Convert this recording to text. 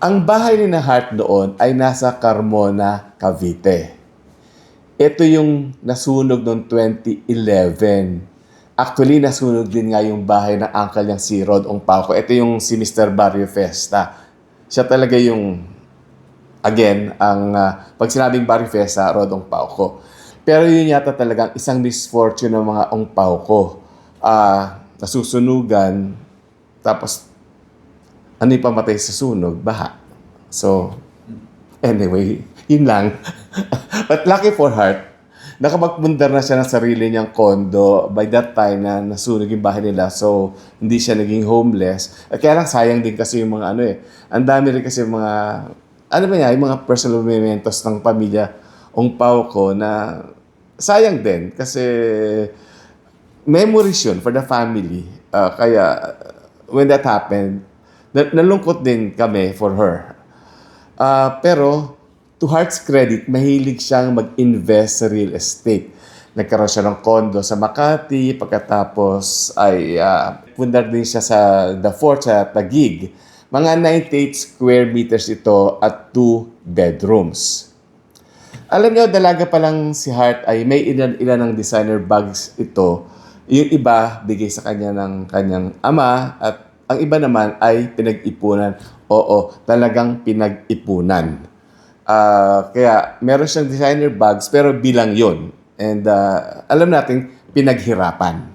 Ang bahay ni na Hart doon ay nasa Carmona, Cavite. Ito yung nasunog noong 2011. Actually, nasunog din nga yung bahay ng uncle niyang si Rod Ongpauco. Ito yung si Mr. Barrio Festa. Siya talaga yung, again, ang ah, pag sinabing Barrio Festa, Rod Ongpauco. Pero yun yata talagang isang misfortune ng mga Ongpauco. Ah, nasusunugan, tapos ano yung pamatay sa sunog? Baha. So, anyway, yun lang. But lucky for Heart, nakapagpundar na siya ng sarili niyang kondo by that time na nasunog yung bahay nila. So, hindi siya naging homeless. At kaya lang sayang din kasi yung mga ano eh. Ang dami rin kasi mga, ano ba niya, yung mga personal mementos ng pamilya Ong Pao ko na sayang din kasi memories yun for the family. Ah, kaya when that happened, nalungkot din kami for her. Ah, pero to Heart's credit, mahilig siyang mag-invest sa real estate. Nagkaroon siya ng condo sa Makati, pagkatapos ay ah, pundar din siya sa The Fort sa Taguig. Mga 98 square meters ito at 2 bedrooms. Alam niyo, dalaga pa lang si Hart ay may ilan, ilan ng designer bags ito. Yung iba, bigay sa kanya ng kanyang ama at ang iba naman ay pinag-ipunan. Oo, talagang pinag-ipunan. Ah, kaya meron siyang designer bags pero bilang yon And ah, alam natin, pinaghirapan.